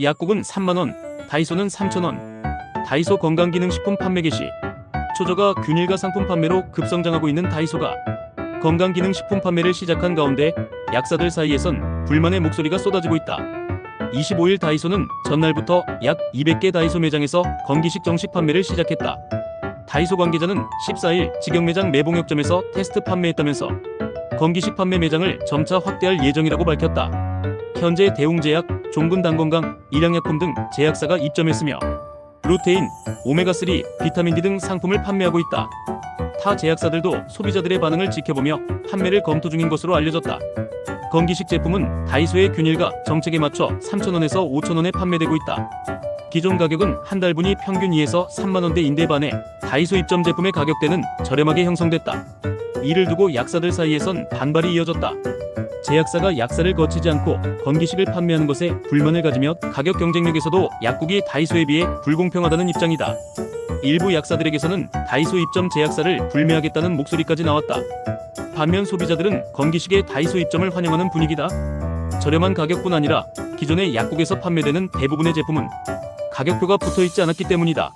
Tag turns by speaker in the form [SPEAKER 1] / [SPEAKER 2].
[SPEAKER 1] 약국은 3만원, 다이소는 3천원. 다이소 건강기능식품 판매 개시. 초저가 균일과 상품 판매로 급성장하고 있는 다이소가 건강기능식품 판매를 시작한 가운데 약사들 사이에선 불만의 목소리가 쏟아지고 있다. 25일 다이소는 전날부터 약 200개 다이소 매장에서 건기식 정식 판매를 시작했다. 다이소 관계자는 14일 직영 매장 매봉역점에서 테스트 판매했다면서 건기식 판매 매장을 점차 확대할 예정이라고 밝혔다. 현재 대웅제약, 종근당건강, 일양약품 등 제약사가 입점했으며 루테인, 오메가3, 비타민D 등 상품을 판매하고 있다. 타 제약사들도 소비자들의 반응을 지켜보며 판매를 검토 중인 것으로 알려졌다. 건기식 제품은 다이소의 균일과 정책에 맞춰 3,000원에서 5,000원에 판매되고 있다. 기존 가격은 한 달분이 평균 2에서 3만원대인데 반해 다이소 입점 제품의 가격대는 저렴하게 형성됐다. 이를 두고 약사들 사이에선 반발이 이어졌다. 제약사가 약사를 거치지 않고 건기식을 판매하는 것에 불만을 가지며 가격 경쟁력에서도 약국이 다이소에 비해 불공평하다는 입장이다. 일부 약사들에게서는 다이소 입점 제약사를 불매하겠다는 목소리까지 나왔다. 반면 소비자들은 건기식의 다이소 입점을 환영하는 분위기다. 저렴한 가격뿐 아니라 기존의 약국에서 판매되는 대부분의 제품은 가격표가 붙어 있지 않았기 때문이다.